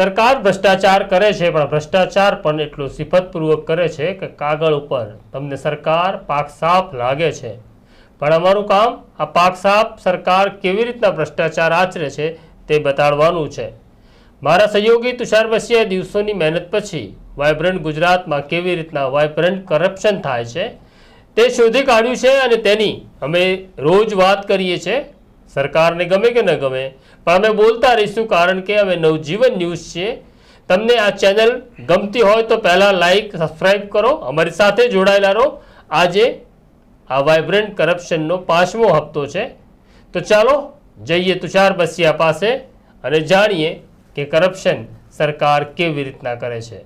સરકાર ભ્રષ્ટાચાર કરે છે, પણ ભ્રષ્ટાચાર પણ એટલો સિફતપૂર્વક કરે છે કે કાગળ ઉપર તમને સરકાર પાક સાફ લાગે છે. પણ અમારું કામ આ પાક સાફ સરકાર કેવી રીતના ભ્રષ્ટાચાર આચરે છે તે બતાડવાનું છે. મારા સહયોગી તુષાર બસિયાએ દિવસોની મહેનત પછી વાઇબ્રન્ટ ગુજરાતમાં કેવી રીતના વાઇબ્રન્ટ કરપ્શન થાય છે તે શોધી કાઢ્યું છે અને તેની અમે રોજ વાત કરીએ છીએ. સરકારને ગમે કે ન ગમે પણ અમે બોલતા રહીશું કારણ કે અમે નવજીવન ન્યૂઝ છે. તમને આ ચેનલ ગમતી હોય તો પહેલાં લાઈક સબસ્ક્રાઈબ કરો. અમારી સાથે જોડાયેલા રહો. આજે આ વાઇબ્રન્ટ કરપ્શનનો પાંચમો હપ્તો છે. તો ચાલો જઈએ તુષાર બસિયા પાસે અને જાણીએ કે કરપ્શન સરકાર કેવી રીતના કરે છે.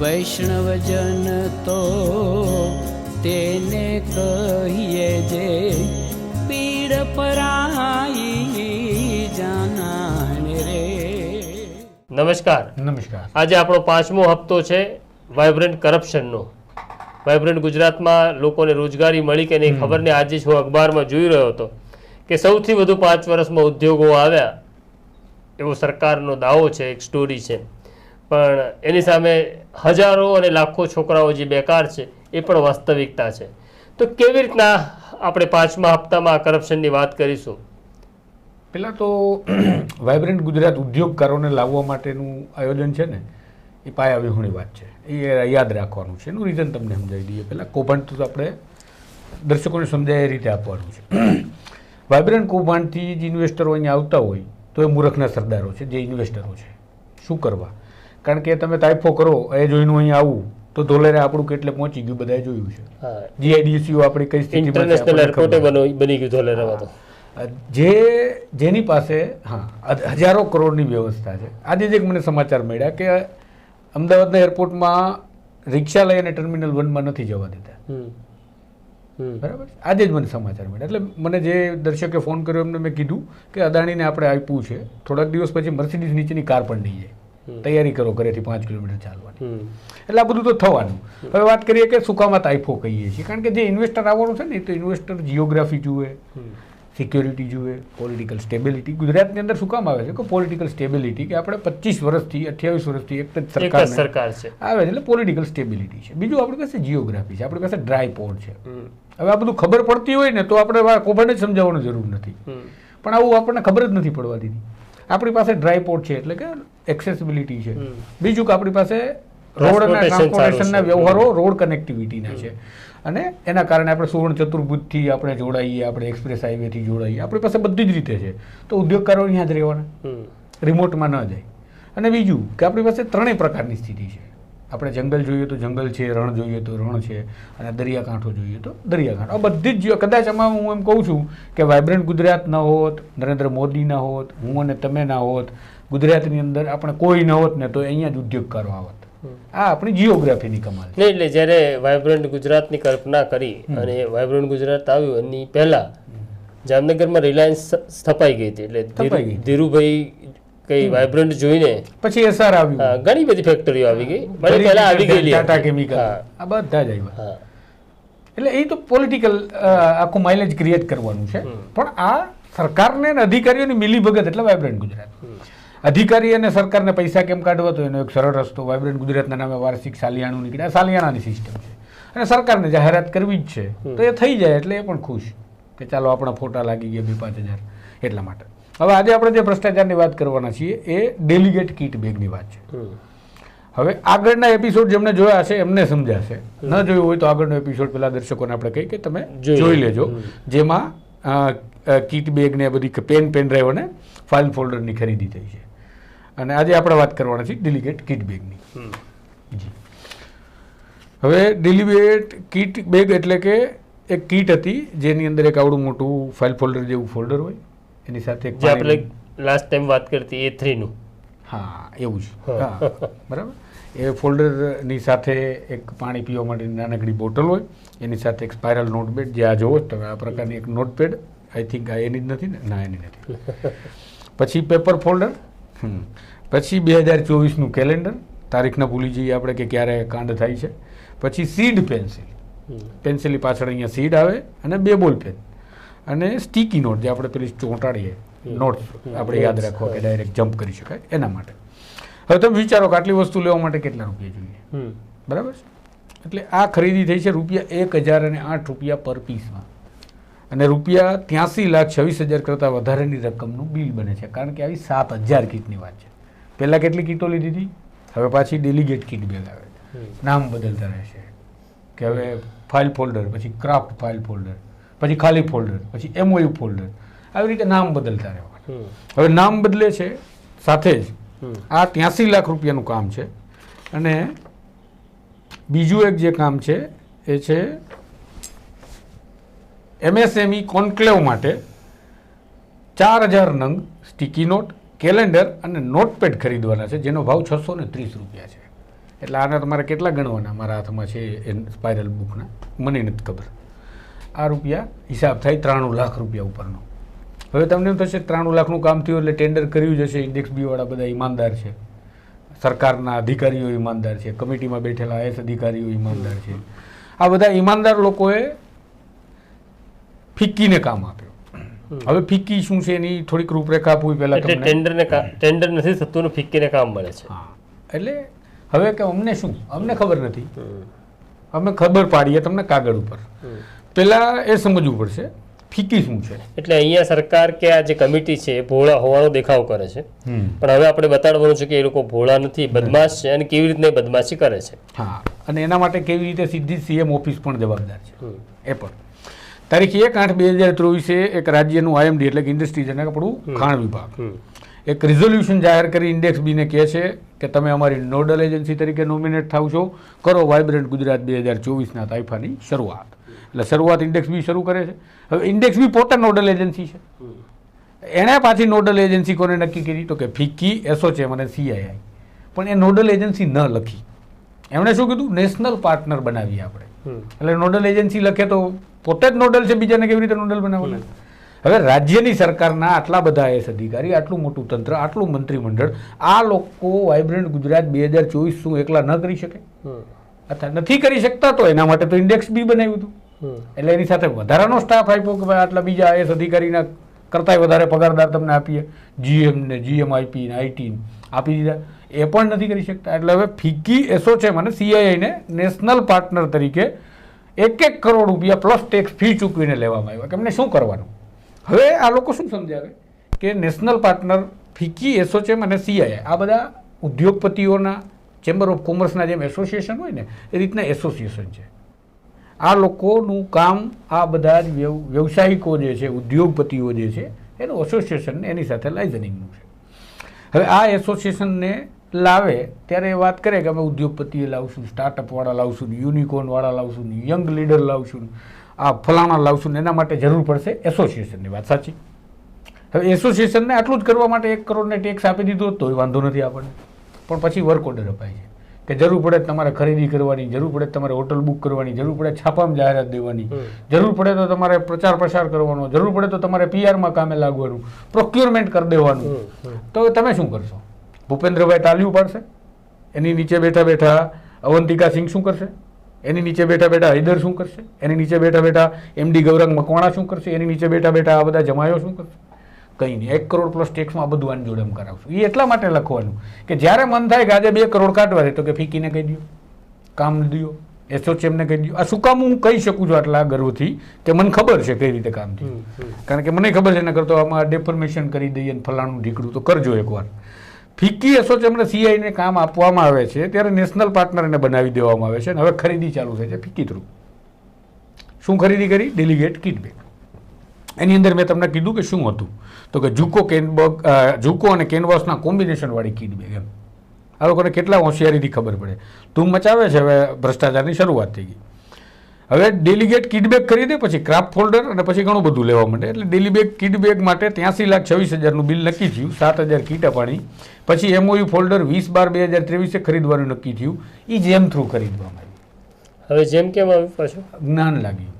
વૈષ્ણવજન તો તેને કહીએ જે પીડ પરાઈ નમસ્કાર. નમસ્કાર. આજે આપણો પાંચમો હપ્તો છે વાઇબ્રન્ટ કરપ્શનનો વાઇબ્રન્ટ ગુજરાતમાં લોકોને રોજગારી મળી કે નહીં ખબર ને આજે જ હું અખબારમાં જોઈ રહ્યો હતો કે સૌથી વધુ પાંચ વર્ષમાં ઉદ્યોગો આવ્યા એવો સરકારનો દાવો છે એક સ્ટોરી છે. પણ એની સામે હજારો અને લાખો છોકરાઓ જે બેકાર છે એ પણ વાસ્તવિકતા છે. તો કેવી રીતના આપણે પાંચમા હપ્તામાં કરપ્શનની વાત કરીશું? પહેલાં તો વાઇબ્રન્ટ ગુજરાત ઉદ્યોગકારોને લાવવા માટેનું આયોજન છે ને એ પાયા વિહોણી વાત છે. એ યાદ રાખવાનું છે. એનું રીઝન તમને સમજાવી દઈએ. પહેલાં કૌભાંડ તો આપણે દર્શકોને સમજાય એ રીતે આપવાનું છે. વાઇબ્રન્ટ કૌભાંડથી જે ઇન્વેસ્ટરો અહીંયા આવતા હોય તો એ મૂર્ખના સરદારો છે જે ઇન્વેસ્ટરો છે. શું કરવા? કારણ કે તમે તાઇફો કરો એ જોઈને અહીંયા આવું તો ધોલેરે આપણું કેટલે પહોંચી ગયું બધાએ જોયું છે. જીઆઈડીસી જીઆઈડીસીઓ આપણી કઈ સ્થિતિમાં. બનો- ગયું તો. જે જેની પાસે હા. હજારો કરોડની વ્યવસ્થા છે. આજે જ એક મને સમાચાર મળ્યા કે અમદાવાદના એરપોર્ટમાં રિક્ષા લઈ અને ટર્મિનલ વનમાં નથી જવા દેતા. બરાબર? આજે જ મને સમાચાર મળ્યા. એટલે મને જે દર્શકે ફોન કર્યો એમને મેં કીધું કે અદાણીને આપણે આપ્યું છે. થોડાક દિવસ પછી મર્સિડીઝ નીચેની કાર પણ નહીં જાય. તૈયારી કરો ઘરેથી પાંચ કિલોમીટર ચાલવાની. એટલે આ બધું તો થવાનું. હવે વાત કરીએ કે સુકામાં તાઇફો કહીએ છીએ. કારણ કે જે ઇન્વેસ્ટર આવવાનું છે ને તો ઇન્વેસ્ટર જિયોગ્રાફી જુએ. સિક્યોરિટી જુએ પોલિટિકલ સ્ટેબિલિટી. ગુજરાતની અંદર શું કામ આવે છે? કે પોલિટિકલ સ્ટેબિલિટી કે આપણે પચીસ વર્ષથી અઠ્યાવીસ વર્ષથી એક જ સરકાર સરકાર છે. આવે છે એટલે પોલિટિકલ સ્ટેબિલિટી છે. બીજું આપણી પાસે જીઓગ્રાફી છે આપણી પાસે ડ્રાય પોર્ટ છે. હવે આ બધું ખબર પડતી હોય ને તો આપણે કોભાને જ સમજાવવાની જરૂર નથી. પણ આવું આપણને ખબર જ નથી પડવા દીધી. આપણી પાસે ડ્રાય પોર્ટ છે એટલે કે એક્સેસિબિલિટી છે. બીજું કે આપણી પાસે રોડ અને ટ્રાન્સપોર્ટેશનના વ્યવહારો રોડ કનેક્ટિવિટીના છે. અને એના કારણે આપણે સુવર્ણ ચતુર્ભુજથી આપણે જોડાઈએ આપણે એક્સપ્રેસ હાઈવેથી જોડાઈએ. આપણી પાસે બધી જ રીતે છે. તો ઉદ્યોગકારો અહીંયા જ રહેવાના. રિમોટમાં ન જાય. અને બીજું કે આપણી પાસે ત્રણેય પ્રકારની સ્થિતિ છે. આપણે જંગલ જોઈએ તો જંગલ છે રણ જોઈએ તો રણ છે અને દરિયાકાંઠો જોઈએ તો દરિયાકાંઠો. આ બધી જ કદાચ આમાં હું એમ કહું છું કે વાઇબ્રન્ટ ગુજરાત ન હોત નરેન્દ્ર મોદી ના હોત હું અને તમે ના હોત ગુજરાતની અંદર આપણે કોઈ ન હોત ને તો અહીંયા જ ઉદ્યોગકારો આવત. આ આપણી જીઓગ્રાફીની કમાલ નહીં એટલે જ્યારે વાઇબ્રન્ટ ગુજરાતની કલ્પના કરી અને વાઇબ્રન્ટ ગુજરાત આવ્યું એની પહેલા જામનગરમાં રિલાયન્સ સ્થપાઈ ગઈ હતી એટલે. ધીરુભાઈ કઈ વાઇબ્રન્ટ જોઈને પછી એસઆર આવ્યું. ઘણી બધી ફેક્ટરીઓ આવી ગઈ. મને પહેલા આવી ગયેલી ટાટા. કેમિકલ આ બધા જ આવ્યા. એટલે એ તો પોલિટિકલ આખું માઇલેજ ક્રિએટ કરવાનું છે. પણ આ સરકારને અને અધિકારીઓની મિલીભગત એટલે વાઇબ્રન્ટ ગુજરાત. અધિકારી અને સરકારને પૈસા કેમ કાઢવા? તો એનો એક સરળ રસ્તો વાઇબ્રન્ટ ગુજરાતના નામે વાર્ષિક સાલિયાણું નીકળ્યા. સાલિયાણાની સિસ્ટમ છે. અને સરકારને જાહેરાત કરવી જ છે. તો એ થઈ જાય એટલે એ પણ ખુશ કે ચાલો આપણા ફોટા લાગી ગયા બે પાંચ હજાર એટલા માટે. હવે આજે આપણે જે ભ્રષ્ટાચારની વાત કરવાના છીએ એ ડેલિગેટ કીટ બેગની વાત છે. હવે આગળના એપિસોડ જેમને જોયા હશે એમને સમજાશે. ન જોયું હોય તો આગળનો એપિસોડ પેલા દર્શકોને આપણે કહી કે તમે જોઈ લેજો. જેમાં કીટ બેગ ને બધી પેન પેન ડ્રાઈવ અને ફાઇલ ફોલ્ડરની ખરીદી થઈ છે. અને આજે આપણે વાત કરવાના છીએ ડેલિગેટ કીટ બેગની જી. હવે ડેલિગેટ કીટ બેગ એટલે કે એક કીટ હતી જેની અંદર એક આવડું મોટું ફાઇલ ફોલ્ડર જેવું ફોલ્ડર હોય એની સાથે જે આપણે લાસ્ટ ટાઈમ વાત કરતી એ થ્રીનું હા એવું જ. હા. બરાબર. એ ફોલ્ડરની સાથે એક પાણી પીવા માટેની નાનકડી બોટલ હોય એની સાથે એક સ્પાયરલ નોટપેડ જે આ જોવો તમે આ પ્રકારની એક નોટપેડ આઈ થિંક આ એની જ નથી ને? ના એની નથી. પછી પેપર ફોલ્ડર પછી બે હજાર ચોવીસનું કેલેન્ડર તારીખના ભૂલી જઈએ આપણે કે ક્યારે કાંડ થાય છે. પછી સીડ પેન્સિલ. પેન્સિલની પાછળ અહીંયા સીડ આવે અને બે બોલ પેન. અને સ્ટીકી નોટ જે આપણે પેલી ચોંટાડીએ નોટ આપણે યાદ રાખવા કે ડાયરેક્ટ જમ્પ કરી શકાય એના માટે. હવે તમે વિચારો કે આટલી વસ્તુ લેવા માટે કેટલા રૂપિયા જોઈએ? બરાબર છે? એટલે આ ખરીદી થઈ છે રૂપિયા એક હજાર અને આઠ રૂપિયા પર પીસમાં. અને રૂપિયા ત્યાંસી લાખ છવ્વીસ હજાર કરતાં વધારેની રકમનું બિલ બને છે. કારણ કે આવી સાત હજાર કીટની વાત છે. પહેલાં કેટલી કીટો લીધી હતી? હવે પાછી ડેલિગેટ કીટ બેગ આવે છે નામ બદલતા રહેશે. કે હવે ફાઇલ ફોલ્ડર પછી ક્રાફ્ટ ફાઇલ ફોલ્ડર પછી ખાલી ફોલ્ડર પછી એમઓયુ ફોલ્ડર આવી રીતે નામ બદલતા રહેવા હવે નામ બદલે છે સાથે જ. આ ત્યાંસી લાખ રૂપિયાનું કામ છે. અને બીજું એક જે કામ છે એ છે એમએસએમઈ કોન્ક્લેવ માટે ચાર હજાર નંગ સ્ટીકી નોટ કેલેન્ડર અને નોટપેડ ખરીદવાના છે, જેનો ભાવ છસો ને ત્રીસ રૂપિયા છે. એટલે આના તમારે કેટલા ગણવાના? મારા હાથમાં છે એ સ્પાઇરલ બુકના મને નથી ખબર. આ રૂપિયા હિસાબ થાય ત્રાણું લાખ રૂપિયા ઉપરનો. હવે તમને એમ થશે ત્રાણું લાખનું કામ થયું એટલે ટેન્ડર કર્યું જ હશે. ઇન્ડેક્સ બીવાળા બધા ઈમાનદાર છે. સરકારના અધિકારીઓ ઈમાનદાર છે. કમિટીમાં બેઠેલા આઈએસ અધિકારીઓ ઈમાનદાર છે. આ બધા ઈમાનદાર લોકોએ ફિક્કીને કામ આપ્યું. હવે ફિક્કી શું છે એની? થોડીક રૂપરેખા આપવી પહેલાં એટલે ટેન્ડરને ટેન્ડર નથી થતું ફિક્કીને કામ મળે છે. હા. એટલે હવે કે અમને શું? અમને ખબર નથી. અમે ખબર પાડીએ તમને કાગળ ઉપર. પહેલાં એ સમજવું પડશે ફિક્કી શું છે? એટલે અહીંયા સરકાર કે આ જે કમિટી છે ભોળા હોવાનો દેખાવ કરે છે. પણ હવે આપણે બતાડવાનું છે કે એ લોકો ભોળા નથી બદમાશ છે અને કેવી રીતે બદમાશી કરે છે. હા. અને એના માટે કેવી રીતે સીધી સીએમ ઓફિસ પણ જવાબદાર છે. એ પણ. તારીખ એક આઠ બે હજાર ચોવીસે એક રાજ્યનું આઈએમડી એટલે કે ઇન્ડસ્ટ્રીઝ અને આપણું ખાણ વિભાગ. એક રિઝોલ્યુશન જાહેર કરી ઇન્ડેક્સ બીને કહે છે કે તમે અમારી નોડલ એજન્સી તરીકે નોમિનેટ થાવ છો. કરો વાઇબ્રન્ટ ગુજરાત બે હજાર ચોવીસના તાઇફાની શરૂઆત. એટલે શરૂઆત ઇન્ડેક્સ બી શરૂ કરે છે. હવે ઇન્ડેક્સ બી પોતે નોડલ એજન્સી છે. એણે પાછી નોડલ એજન્સી કોને નક્કી કરી? તો કે ફિક્કી એસોચેમ અને સીઆઈઆઈ પણ એ નોડલ એજન્સી ન લખી. એમણે શું કીધું? નેશનલ પાર્ટનર બનાવીએ આપણે. એટલે નોડલ એજન્સી લખે તો પોતે જ નોડલ છે બીજાને કેવી રીતે નોડલ બનાવવાના? હવે રાજ્યની સરકારના આટલા બધા એસ અધિકારી આટલું મોટું તંત્ર આટલું મંત્રીમંડળ આ લોકો વાઇબ્રન્ટ ગુજરાત બે હજાર ચોવીસ શું એકલા ન કરી શકે? અથવા નથી કરી શકતા તો એના માટે તો ઇન્ડેક્સ બી બનાવ્યું હતું. એટલે એની સાથે વધારાનો સ્ટાફ આપ્યો કે ભાઈ આટલા બીજા આઈએસ અધિકારીના કરતાંય વધારે પગારદાર તમને આપીએ. જીએમ ને જીએમ આઈપી ને આઈટી આપી દીધા. એ પણ નથી કરી શકતા. એટલે હવે ફિક્કી એસો છે મને સીઆઈઆઈને નેશનલ પાર્ટનર તરીકે એક એક કરોડ રૂપિયા પ્લસ ટેક્સ ફી ચૂકવીને લેવામાં આવ્યા કે એમને શું કરવાનું? હવે આ લોકો શું સમજાવે? કે નેશનલ પાર્ટનર ફિક્કી એસોચેમ અને સીઆઈએ આ બધા ઉદ્યોગપતિઓના ચેમ્બર ઓફ કોમર્સના જેમ એસોસિએશન હોય ને, એ રીતના એસોસિએશન છે. આ લોકોનું કામ આ બધા જ વ્યવ, વ્યવસાયિકો જે છે, ઉદ્યોગપતિઓ જે છે, એનું એસોસિએશન એની સાથે લાઇઝનિંગનું છે. હવે આ એસોસિએશનને લાવે ત્યારે એ વાત કરે કે અમે ઉદ્યોગપતિએ લાવશું સ્ટાર્ટઅપવાળા લાવશું યુનિકોર્નવાળા લાવશું યંગ લીડર લાવશું આ ફલાણા લાવશું ને એના માટે જરૂર પડશે એસોસિએશનની વાત સાચી. હવે એસોસિએશનને આટલું જ કરવા માટે એક કરોડને ટેક્સ આપી દીધો તોય વાંધો નથી આપણને. પણ પછી વર્ક ઓર્ડર અપાય છે. કે જરૂર પડે તમારે ખરીદી કરવાની જરૂર પડે તમારે હોટલ બુક કરવાની જરૂર પડે છાપામાં જાહેરાત દેવાની જરૂર પડે તો તમારે પ્રચાર પ્રસાર કરવાનો જરૂર પડે તો તમારે પીઆરમાં કામે લાગવાનું પ્રોક્યુરમેન્ટ કરી દેવાનું. તો તમે શું કરશો? ભૂપેન્દ્રભાઈ તાલ્યું પાડશે? એની નીચે બેઠા બેઠા અવંતિકા સિંહ શું કરશે? એની નીચે બેઠા બેઠા હૈદર શું કરશે? એની નીચે બેઠા બેઠા એમડી ગૌરંગ મકવાણા શું કરશે? એની નીચે બેઠા બેઠા આ બધા જમાયો શું કરશે? કંઈ નહીં એક કરોડ પ્લસ ટેક્સમાં આ બધું આની જોડે કરાવશું. એ એટલા માટે લખવાનું કે જ્યારે મન થાય કે આજે બે કરોડ કાઢવા તો કે ફીકીને કહી દો કામ દો એસોચેમને કહી દો આ શું કામ હું કહી શકું છું આટલા ગર્વથી કે મને ખબર છે કઈ રીતે કામ થયું. કારણ કે મને ખબર છે એના કરતો આમાં ડેફોર્મેશન કરી દઈએ ફલાણું ઢીકડું તો કરજો એકવાર. ફિક્કી એસોચેમને સીઆઈને કામ આપવામાં આવે છે, ત્યારે નેશનલ પાર્ટનરને બનાવી દેવામાં આવે છે અને હવે ખરીદી ચાલુ થાય છે ફિક્કી થ્રુ શું ખરીદી કરી? ડેલિગેટ કિટબેક એની અંદર મેં તમને કીધું કે શું હતું? તો કે જુકો કેનબગ જુકો અને કેનવાસના કોમ્બિનેશનવાળી કિટબેક એમ. આ લોકોને કેટલા હોશિયારીથી ખબર પડે. ધૂમ મચાવે છે હવે ભ્રષ્ટાચારની શરૂઆત થઈ ગઈ. હવે ડેલિગેટ કિડબેક ખરીદે પછી ક્રાફ્ટ ફોલ્ડર અને પછી ઘણું બધું લેવા માંડે. એટલે ડેલિબેક કિડબેક માટે ત્યાંસી લાખ છવ્વીસ હજારનું બિલ નક્કી થયું સાત હજાર કીટ અપાણી પછી એમઓયુ ફોલ્ડર વીસ બાર બે હજાર ત્રેવીસે ખરીદવાનું નક્કી થયું. એ જેમ થ્રુ ખરીદવામાં આવ્યું. હવે જેમ કેમ આવ્યું પાછું? જ્ઞાન લાગ્યું.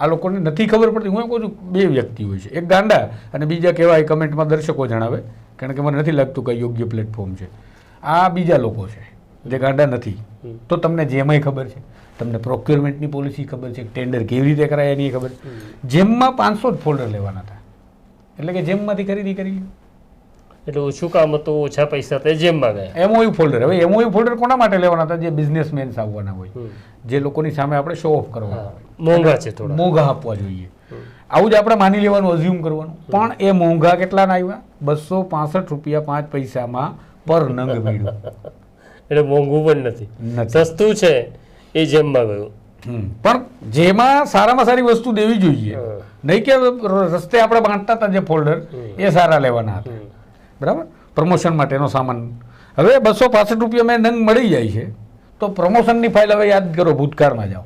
આ લોકોને નથી ખબર પડતી. હું એમ કહું છું બે વ્યક્તિ હોય છે. એક ગાંડા અને બીજા કહેવાય કમેન્ટમાં દર્શકો જણાવે કારણ કે મને નથી લાગતું કે યોગ્ય પ્લેટફોર્મ છે. આ બીજા લોકો છે જે ગાંડા નથી. તો તમને જેમાંય ખબર છે. તમને પ્રોક્યુરમેન્ટની પોલિસી ખબર છે ટેન્ડર કેવી રીતે કરાય એની ખબર છે. જેમમાં પાંચસો જ ફોલ્ડર લેવાના હતા. એટલે કે જેમમાંથી ખરીદી કરી. એટલે ઓછું કામ હતું ઓછા પૈસા તે જેમમાં ગયા. એમઓયુ ફોલ્ડર હવે એમઓયુ ફોલ્ડર કોના માટે લેવાના હતા? જે બિઝનેસમેન્સ આવવાના હોય. જે લોકોની સામે આપણે શો ઓફ કરવાના હોય. મોંઘા છે થોડા. મોંઘા આપવા જોઈએ. આવું જ આપણે માની લેવાનું અઝ્યુમ કરવાનું. પણ એ મોંઘા કેટલાના આવ્યા? બસો પાસઠ રૂપિયા પાંચ પૈસામાં પર નંગ મેળવ્યું એટલે મોંઘું પણ નથી. સસ્તું છે. એ જેમમાં ગયું. પણ જેમાં સારામાં સારી વસ્તુ દેવી જોઈએ. નહીં કે રસ્તે આપણે બાંધતા હતા જે ફોલ્ડર એ સારા લેવાના હતા. બરાબર? પ્રમોશન માટેનો સામાન. હવે બસો પાસઠ રૂપિયા મેં નંગ મળી જાય છે. તો પ્રમોશનની ફાઇલ હવે યાદ કરો ભૂતકાળમાં જાઓ.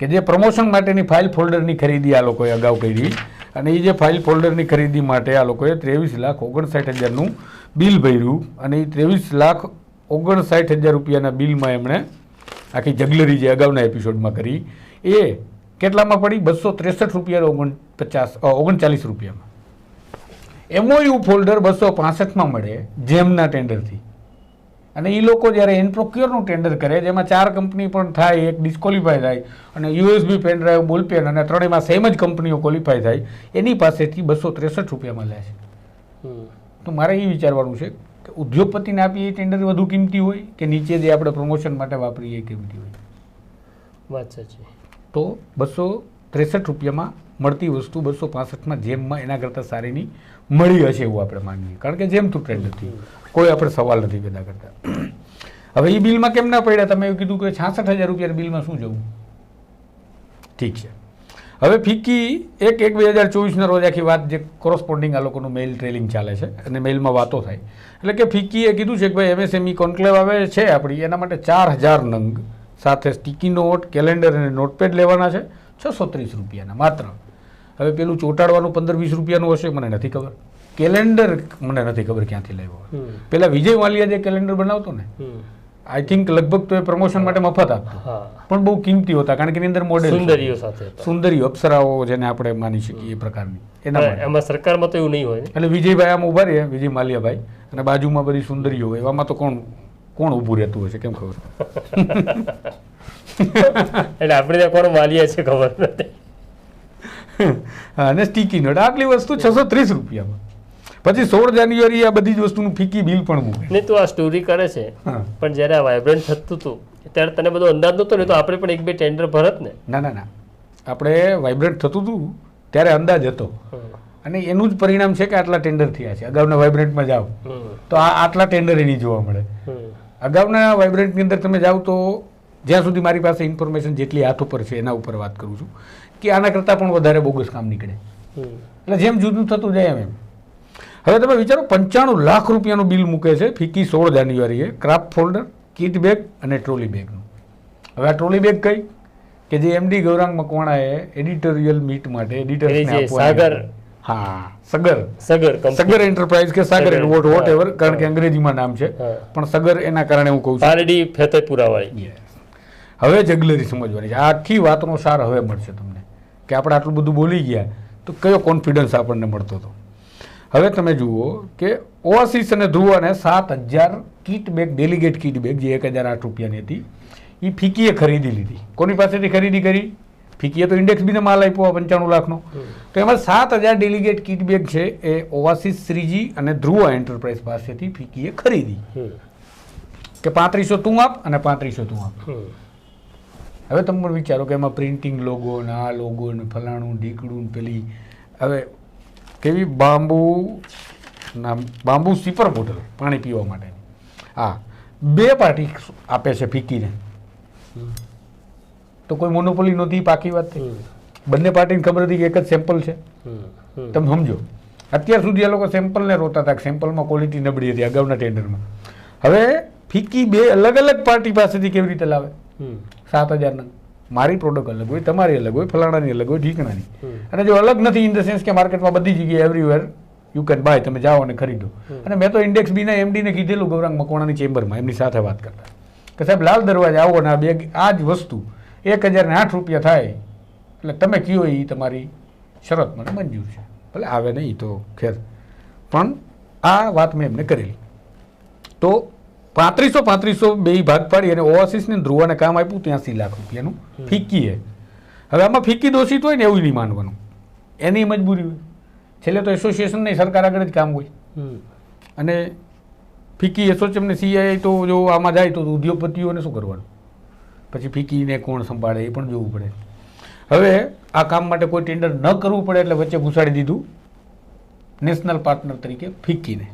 કે જે પ્રમોશન માટેની ફાઇલ ફોલ્ડરની ખરીદી આ લોકોએ અગાઉ કરી. અને એ જે ફાઇલ ફોલ્ડરની ખરીદી માટે આ લોકોએ ત્રેવીસ લાખ ઓગણસાઠ હજારનું બિલ ભર્યું. અને એ ત્રેવીસ લાખ ઓગણસાઠ હજાર રૂપિયાના બિલમાં એમણે આખી જગલરી જે અગાઉના એપિસોડમાં કરી એ કેટલામાં પડી? બસો ત્રેસઠ રૂપિયા ઓગણ પચાસ ઓગણચાલીસ રૂપિયામાં. એમઓયુ ફોલ્ડર બસો પાસઠમાં મળે જેમના ટેન્ડરથી. અને એ લોકો જ્યારે એનપ્રોક્યોરનું ટેન્ડર કરે જેમાં ચાર કંપની પણ થાય એક ડિસ્કોલિફાય થાય અને યુએસબી પેન ડ્રાઈવ બોલપેન અને ત્રણેયમાં સેમ જ કંપનીઓ ક્વોલિફાય થાય એની પાસેથી બસો ત્રેસઠ રૂપિયામાં લે છે. તો મારે એ વિચારવાનું છે કે ઉદ્યોગપતિને આપીએ એ ટેન્ડર વધુ કિંમતી હોય કે નીચે જે આપણે પ્રમોશન માટે વાપરીએ એ કિંમતી હોય? વાત સાચી. તો બસો ત્રેસઠ રૂપિયામાં મળતી વસ્તુ બસો પાસઠમાં જેમમાં એના કરતાં સારીની મળી હશે એવું આપણે માનીએ. કારણ કે જેમ તું ટ્રેન્ડ નથી કોઈ આપણે સવાલ નથી પેદા કરતા. હવે એ બિલમાં કેમ ના પડ્યા? તમે એવું કીધું કે છાસઠ હજાર રૂપિયા બિલમાં શું જવું? ઠીક છે. હવે ફિક્કી એક એક બે હજાર ચોવીસના રોજ આખી વાત જે કોરસ્પોન્ડિંગ આ લોકોનું મેઇલ ટ્રેલિંગ ચાલે છે અને મેઇલમાં વાતો થાય એટલે કે ફિક્કીએ કીધું છે કે ભાઈ એમએસએમઈ કોન્ક્લેવ આવે છે આપણી એના માટે ચાર હજાર નંગ સાથે સ્ટીકી નોટ કેલેન્ડર અને નોટપેડ લેવાના છે છસો ત્રીસ રૂપિયાના માત્ર હવે પેલું ચોંટાડવાનું પંદર વીસ રૂપિયાનું હશે મને નથી ખબર કેલેન્ડર મને નથી ખબર ક્યાંથી લાવ્યો. પેલા વિજય વાલિયા જે કેલેન્ડર બનાવતો ને. આઈ થિંક લગભગ તો એ પ્રમોશન માટે મફત આપતો. પણ બહુ કિંમતી હતા કારણ કે એની અંદર મોડેલ સુંદરીઓ સાથે સુંદરીઓ સુંદરી અપ્સરાઓ જેને આપણે માની શકીએ એ પ્રકારની. એના એમાં સરકારમાં તો એવું નહીં હોય એટલે વિજયભાઈ આમ ઊભા રહે વિજય માલિયાભાઈ. અને બાજુમાં બધી સુંદરીઓ હોય. એવામાં તો કોણ કોણ ઊભું રહેતું હોય છે કેમ ખબર? એટલે આપણે ત્યાં કોણ માલિયા છે ખબર નથી. અને સ્ટીકી નોટ આટલી વસ્તુ છસો ત્રીસ રૂપિયામાં. પછી સોળ જાન્યુઆરી આ બધી જ વસ્તુનું ફીકી બિલ પણ મૂકે. નહીં તું આ સ્ટોરી કરે છે પણ જ્યારે આ વાઇબ્રન્ટ થતું હતું ત્યારે તને બધો અંદાજ નહોતો ને તો આપણે પણ એક બે ટેન્ડર ભરત ને. ના ના ના. આપણે વાઇબ્રન્ટ થતું હતું ત્યારે અંદાજ હતો. અને એનું જ પરિણામ છે કે આટલા ટેન્ડર થયા છે. અગાઉના વાઇબ્રન્ટમાં જાઓ. તો આ આટલા ટેન્ડર એની જોવા મળે. અગાઉના વાઇબ્રન્ટની અંદર તમે જાઓ તો જ્યાં સુધી મારી પાસે ઇન્ફોર્મેશન જેટલી હાથ ઉપર છે એના ઉપર વાત કરું છું કે આના કરતાં પણ વધારે બોગસ કામ નીકળે. એટલે જેમ જુદું થતું જાય એમ એમ. હવે તમે વિચારો પંચાણું લાખ રૂપિયાનું બિલ મૂકે છે ફીકી સોળ જાન્યુઆરીએ ક્રાફ્ટ ફોલ્ડર કીટ બેગ અને ટ્રોલી બેગનું. હવે આ ટ્રોલી બેગ કઈ? કે જે એમડી ગૌરાંગ મકવાણાએ એડિટોરિયલ મીટ માટે આપવાની સાગર. હા સગર. સગર સગર એન્ટરપ્રાઇઝ કે સાગર વોટ વોટ એવર કારણ કે અંગ્રેજીમાં નામ છે. પણ સગર એના કારણે હું કહું છું. પારડી ફેતેપુરા વાળી હવે જગલરી સમજવાની છે. આખી વાતનો સાર હવે મળશે તમને. કે આપણે આટલું બધું બોલી ગયા તો કયો કોન્ફિડન્સ આપણને મળતો હતો? હવે તમે જુઓ કે ઓઆસીસ અને ધ્રુવને સાત હજાર kit bag delegate kit bag જે એક હજાર આઠ રૂપિયાની હતી એ ફીકીએ ખરીદી લીધી. કોની પાસેથી ખરીદી કરી? ફીકીએ તો ઇન્ડેક્સ બીને માલ આપ્યો પંચાણું લાખનો. તો એમાં સાત હજાર ડેલિગેટ કીટ બેગ છે એ ઓવાસીસ શ્રીજી અને ધ્રુવ એન્ટરપ્રાઇઝ પાસેથી ફીકીએ ખરીદી. કે પાંત્રીસો તું આપ અને પાંત્રીસો તું આપ. હવે તમે પણ વિચારો કે એમાં પ્રિન્ટિંગ લોગો ને આ લોગો ને ફલાણું ઢીકડું પેલી હવે કેવી બાંબુ ના બાંબુ સીપર બોટલ પાણી પીવા માટેની. હા બે પાર્ટી આપે છે ફીકીને તો કોઈ મોનોપોલી નહોતી પાકી વાત થઈ? બંને પાર્ટીને ખબર હતી કે એક જ સેમ્પલ છે. તમે સમજો. અત્યાર સુધી આ લોકો સેમ્પલને રોતા હતા કે સેમ્પલમાં ક્વોલિટી નબળી હતી અગાઉના ટેન્ડરમાં. હવે ફીકી બે અલગ અલગ પાર્ટી પાસેથી કેવી રીતે લાવે? સાત હજારના. મારી પ્રોડક્ટ અલગ હોય તમારી અલગ હોય ફલાણાની અલગ હોય ઢીકણાની. અને જો અલગ નથી ઇન ધ સેન્સ કે માર્કેટમાં બધી જગ્યાએ એવરીવેર યુ કેન બાય તમે જાઓ અને ખરીદો. અને મેં તો ઇન્ડેક્સ બીના એમડીને કીધેલું ગૌરાંગ મકવાણાની ચેમ્બરમાં એમની સાથે વાત કરતા. કે સાહેબ લાલ દરવાજા આવો અને આ બે આ જ વસ્તુ એક હજાર ને આઠ રૂપિયા થાય એટલે તમે કયો એ તમારી શરત? મને મંજૂર છે. ભલે આવે નહીં તો ખેર. પણ આ વાત મેં એમને કરેલી. તો પાંત્રીસો પાંત્રીસો બે ભાગ પાડી અને ઓવાસીસને ધ્રુવાને કામ આપ્યું ત્યાંસી લાખ રૂપિયાનું. ફીકી હે હવે આમાં ફિક્કી દોષિત હોય ને એવું નહીં માનવાનું. એની મજબૂરી હોય. છેલ્લે તો એસોસિએશન નહીં સરકાર આગળ જ કામ હોય. અને ફિક્કી એસોચએમ ને સીઆઈ તો જો આમાં જાય તો ઉદ્યોગપતિઓને શું કરવાનું? પછી ફીકીને કોણ સંભાળે એ પણ જોવું પડે. હવે આ કામ માટે કોઈ ટેન્ડર ન કરવું પડે એટલે વચ્ચે ઘૂસાડી દીધું નેશનલ પાર્ટનર તરીકે ફિક્કીને.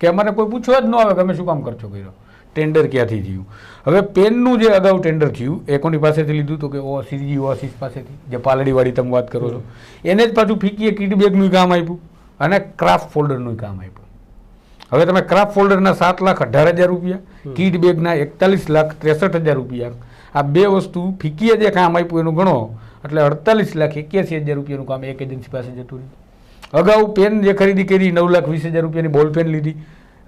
કે અમારે કોઈ પૂછવા જ ન આવે કે અમે શું કામ ખર્ચો કર્યો. ટેન્ડર ક્યાંથી થયું? હવે પેનનું જે અગાઉ ટેન્ડર થયું એ કોની પાસેથી લીધું તો કે ઓ સીજી ઓસિસ પાસેથી? જે પાલડીવાળી તમે વાત કરો છો. એને જ પાછું ફીકીએ કીડબેગનું કામ આપ્યું અને ક્રાફ્ટ ફોલ્ડરનું કામ આપ્યું. હવે તમે ક્રાફ્ટ ફોલ્ડરના સાત લાખ અઢાર હજાર રૂપિયા કીટ બેગના એકતાલીસ લાખ ત્રેસઠ હજાર રૂપિયા આ બે વસ્તુ ફીકીએ જે કામ આપ્યું એનું ગણો એટલે અડતાલીસ લાખ એક્યાસી હજાર રૂપિયાનું કામ એક એજન્સી પાસે જતું રહ્યું. અગાઉ પેન જે ખરીદી કરી નવ લાખ વીસ હજાર રૂપિયાની બોલ પેન લીધી.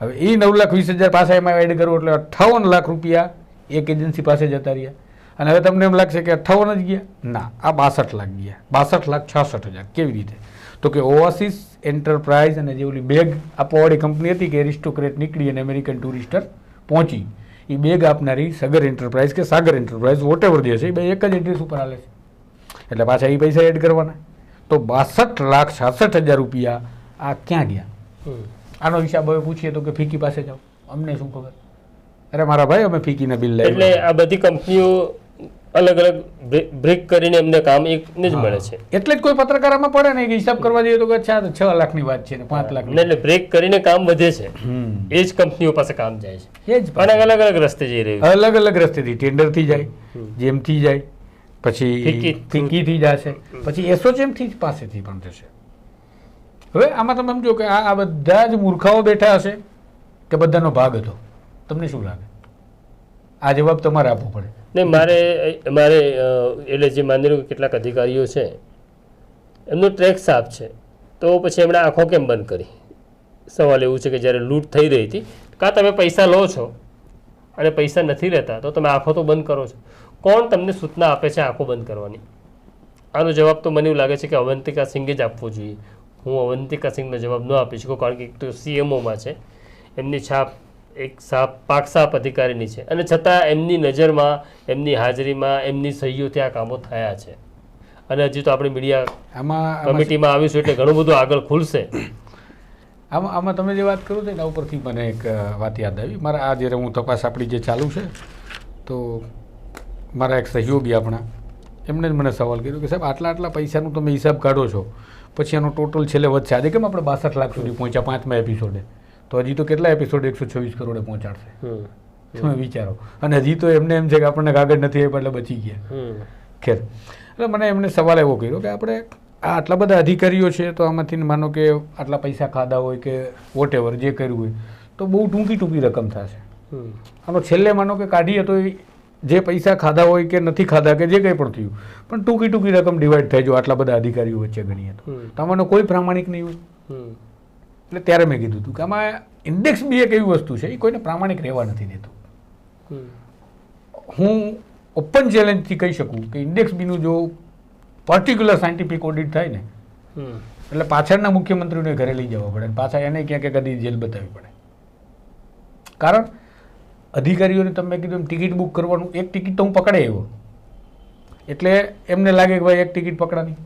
હવે એ નવ લાખ વીસ હજાર પાછા એમાં એડ કરવું એટલે અઠ્ઠાવન લાખ રૂપિયા એક એજન્સી પાસે જતા રહ્યા. અને હવે તમને એમ લાગશે કે અઠ્ઠાવન જ ગયા? ના, આ બાસઠ લાખ ગયા. બાસઠ લાખ છાસઠ હજાર. કેવી રીતે? તો કે ઓવાસીસ એન્ટરપ્રાઇઝ અને જે ઓલી બેગ આપવાવાળી કંપની હતી કે એરિસ્ટોક્રેટ નીકળી અને અમેરિકન ટુરિસ્ટર પહોંચી. એ બેગ આપનારી સગર એન્ટરપ્રાઇઝ કે સાગર એન્ટરપ્રાઇઝ વોટ એવર જે છે, એ બે એક જ એડ્રેસ ઉપર હાલે છે. એટલે પાછા એ પૈસા એડ કરવાના. તો બાસઠ લાખ છાસઠ હજાર રૂપિયા આ ક્યાં ગયા? આનો હિસાબ હવે પૂછીએ તો કે ફીકી પાસે જાઓ. અમને શું ખબર? અરે મારા ભાઈ અમે ફીકીના બિલ એટલે આ બધી કંપનીઓ અલગ અલગ બ્રેક કરીને એમને કામ એકને જ મળે છે. એટલે જ કોઈ પત્રકારમાં પડે ને કે હિસાબ કરવા જઈએ તો કે અચ્છા છ લાખની વાત છે ને પાંચ ને એટલે બ્રેક કરીને કામ વધે છે. એ જ કંપનીઓ પાસે કામ જાય છે. એ જ પણ અલગ અલગ રસ્તે જઈ રહ્યું અલગ અલગ રસ્તેથી ટેન્ડરથી જાય જેમથી જાય. પછી ફીકી. ફીકીથી જશે. પછી એસોચેમથી જ પાસેથી પણ જશે. હવે આમાં તમે સમજો કે આ આ બધા જ મૂર્ખાઓ બેઠા હશે કે બધાનો ભાગ હતો. તમને શું લાગે? આ જવાબ તમારે આપવો પડે. ને મારે મારે એટલે જે માની લો કે કેટલાક અધિકારીઓ છે એમનો ટ્રેક સાફ છે. તો પછી એમણે આંખો કેમ બંધ કરી? સવાલ એવું છે કે જ્યારે લૂંટ થઈ રહી હતી કાં તમે પૈસા લો છો? અને પૈસા નથી લેતા તો તમે આંખો તો બંધ કરો છો. કોણ તમને સૂચના આપે છે આંખો બંધ કરવાની? આનો જવાબ તો મને એવું લાગે છે કે અવંતિકા સિંઘે જ આપવો જોઈએ. હું અવંતિકા સિંઘનો જવાબ ન આપી શકું કારણ કે એક તો સીએમઓમાં છે. એમની છાપ એક સાપ પાક સાપ અધિકારીની છે. અને છતાં એમની નજરમાં એમની હાજરીમાં એમની સહીઓથી આ કામો થયા છે. અને હજી તો આપણે મીડિયા આમાં આમાં કમિટીમાં આવીશું એટલે ઘણું બધું આગળ ખુલશે. આમાં આમાં તમે જે વાત કરો છો એના ઉપરથી મને એક વાત યાદ આવી. મારા આ જ્યારે હું તપાસ આપણી જે ચાલુ છે તો મારા એક સહયોગી આપણા એમણે જ મને સવાલ કર્યો કે સાહેબ આટલા આટલા પૈસાનું તમે હિસાબ કાઢો છો પછી એનો ટોટલ છેલ્લે વધશે. આજે કેમ આપણે બાસઠ લાખ સુધી પહોંચ્યા પાંચમા એપિસોડે તો હજી તો કેટલા એપિસોડ એકસો છવ્વીસ કરોડે પહોંચાડશે? તમે વિચારો? અને હજી તો એમને એમ છે કે આપણને કાગળ નથી આપ્યા એટલે બચી ગયા. ખેર. એટલે મને એમને સવાલ એવો કર્યો કે આપણે આ આટલા બધા અધિકારીઓ છે તો આમાંથી માનો કે આટલા પૈસા ખાધા હોય કે વોટ એવર જે કર્યું હોય તો બહુ ટૂંકી ટૂંકી રકમ થશે. આનો છેલ્લે માનો કે કાઢીએ તો એ જે પૈસા ખાધા હોય કે નથી ખાધા કે જે કંઈ પણ થયું. પણ ટૂંકી ટૂંકી રકમ ડિવાઈડ થાય જો આટલા બધા અધિકારીઓ વચ્ચે ગણીએ તો. તમારો કોઈ પ્રામાણિક નહીં હોય. એટલે ત્યારે મેં કીધું હતું કે આમાં ઇન્ડેક્સ બી એક એવી વસ્તુ છે એ કોઈને પ્રામાણિક રહેવા નથી દેતું. હું ઓપન ચેલેન્જથી કહી શકું કે ઇન્ડેક્સ બીનું જો પર્ટિક્યુલર સાયન્ટિફિક ઓડિટ થાય ને એટલે પાછળના મુખ્યમંત્રીઓને ઘરે લઈ જવા પડે પાછા એને ક્યાંક કદી જેલ બતાવવી પડે. કારણ અધિકારીઓને તમે કીધું એમ ટિકિટ બુક કરવાનું, એક ટિકિટ તો હું પકડે આવ્યો. એટલે એમને લાગે કે ભાઈ એક ટિકિટ પકડાની.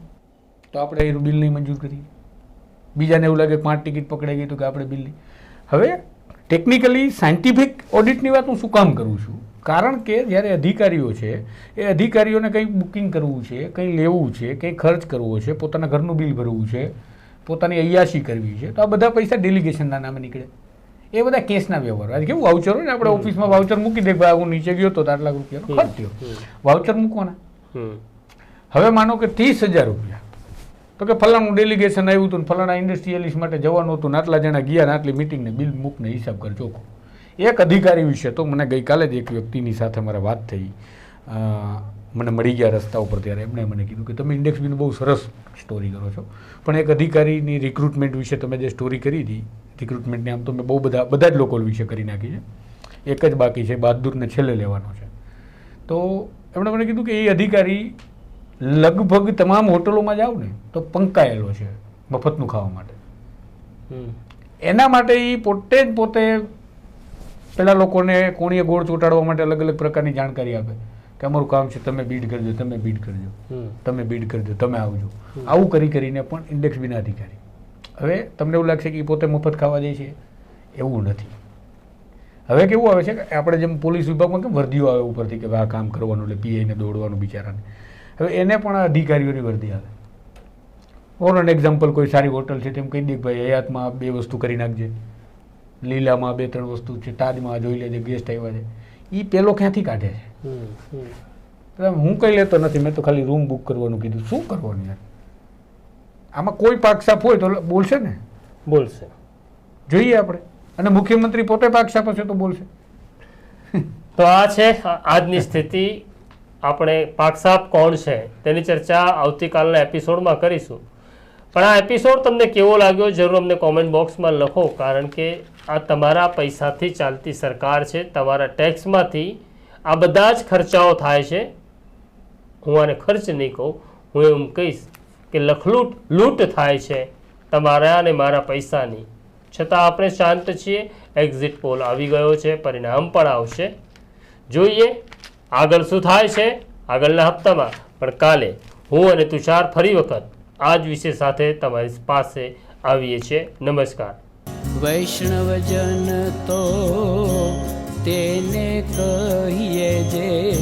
તો આપણે એનું બિલ નહીં મંજૂર કરીએ. બીજાને એવું લાગે પાંચ ટિકિટ પકડાઈ ગઈ તો કે આપણે બિલ નહીં હવે ટેકનિકલી સાયન્ટિફિક ઓડિટની વાત હું શું કામ કરું છું? કારણ કે જ્યારે અધિકારીઓ છે, એ અધિકારીઓને કંઈ બુકિંગ કરવું છે, કંઈ લેવું છે, કંઈ ખર્ચ કરવો છે, પોતાના ઘરનું બિલ ભરવું છે, પોતાની અયાશી કરવી છે, તો આ બધા પૈસા ડેલિગેશનના નામે નીકળે. એ બધા કેસના વ્યવહારો. આજે કેવું વાઉચર હોય ને આપણે ઓફિસમાં વાઉચર મૂકી દે ભાઈ હું નીચે ગયો તો આટલા લાખ રૂપિયાનો ખર્ચ થયો. વાઉચર મૂકવાના. હવે માનો કે ત્રીસ હજાર રૂપિયા. તો કે ફલાણું ડેલિગેશન આવ્યું હતું ને ફલાણા ઇન્ડસ્ટ્રીયલિસ્ટ માટે જવાનું હતું ને આટલા જણા ગયા આટલી મિટિંગને બિલ મૂકને હિસાબ કર ચોખ્ખો. એક અધિકારી વિશે તો મને ગઈકાલે જ એક વ્યક્તિની સાથે મારે વાત થઈ. મને મળી ગયા રસ્તા ઉપર ત્યારે. એમણે મને કીધું કે તમે ઇન્ડેક્સ બીનું બહુ સરસ સ્ટોરી કરો છો. પણ એક અધિકારીની રિક્રુટમેન્ટ વિશે તમે જે સ્ટોરી કરી હતી રિક્રુટમેન્ટની આમ તો મેં બહુ બધા બધા જ લોકો વિશે કરી નાખી છે. એક જ બાકી છે બહાદુરને છેલ્લે લેવાનો છે. તો એમણે મને કીધું કે એ અધિકારી લગભગ તમામ હોટલોમાં જાઓ ને તો પંકાયેલો છે મફતનું ખાવા માટે. એના માટે એ પોતે જ પોતે પેલા લોકોને કોણીએ ગોળ ચોંટાડવા માટે અલગ અલગ પ્રકારની જાણકારી આપે. કે અમારું કામ છે તમે બીડ કરજો તમે બીડ કરજો. તમે બીડ કરજો તમે આવજો. આવું કરી કરીને પણ ઇન્ડેક્સ બિના અધિકારી. હવે તમને એવું લાગશે કે એ પોતે મફત ખાવા જાય છે. એવું નથી. હવે કેવું આવે છે કે આપણે જેમ પોલીસ વિભાગમાં કેમ વર્દીઓ આવે ઉપરથી કે આ કામ કરવાનું એટલે પીઆઈને દોડવાનું બિચારાને. હવે એને પણ આ અધિકારીઓની વર્દી આવે. ફોર એન એક્ઝામ્પલ કોઈ સારી હોટલ છે તેમ કહી દે ભાઈ હયાતમાં બે વસ્તુ કરી નાખજે. લીલામાં બે ત્રણ વસ્તુ છે તાજમાં જોઈ લેજે ગેસ્ટ આવ્યા છે. એ પેલો ક્યાંથી કાઢે છે. હું કંઈ લેતો નથી મેં તો ખાલી રૂમ બુક કરવાનું કીધું. શું કરવાનું યાર? આમાં કોઈ પાક સાફ હોય તો બોલશે ને? બોલશે. જોઈએ આપણે. અને મુખ્યમંત્રી પોતે પાક સાફ હશે તો બોલશે. તો આ છે આજની સ્થિતિ. આપણે પાકસાપ કોણ છે તેની ચર્ચા આવતીકાલના એપિસોડમાં કરીશું. પણ આ એપિસોડ તમને કેવો લાગ્યો જરૂર અમને કોમેન્ટ બોક્સમાં લખો કારણ કે આ તમારા પૈસાથી ચાલતી સરકાર છે તમારા ટેક્સમાંથી આ બધા જ ખર્ચાઓ થાય છે. હું આને ખર્ચ નહીં કહું હું એમ કહીશ કે લખલૂટ લૂંટ થાય છે તમારા અને મારા પૈસાની. છતાં આપણે શાંત છીએ એક્ઝિટ પોલ આવી ગયો છે, પરિણામ પણ આવશે. જોઈએ, આગળ શું થાય છે? આગળના હપ્તામાં, પણ કાલે હું અને તુષાર ફરી વખત આ જ વિષય સાથે તમારી પાસે આવીએ છીએ. નમસ્કાર. વૈષ્ણવજન તો તેને કહીએ જે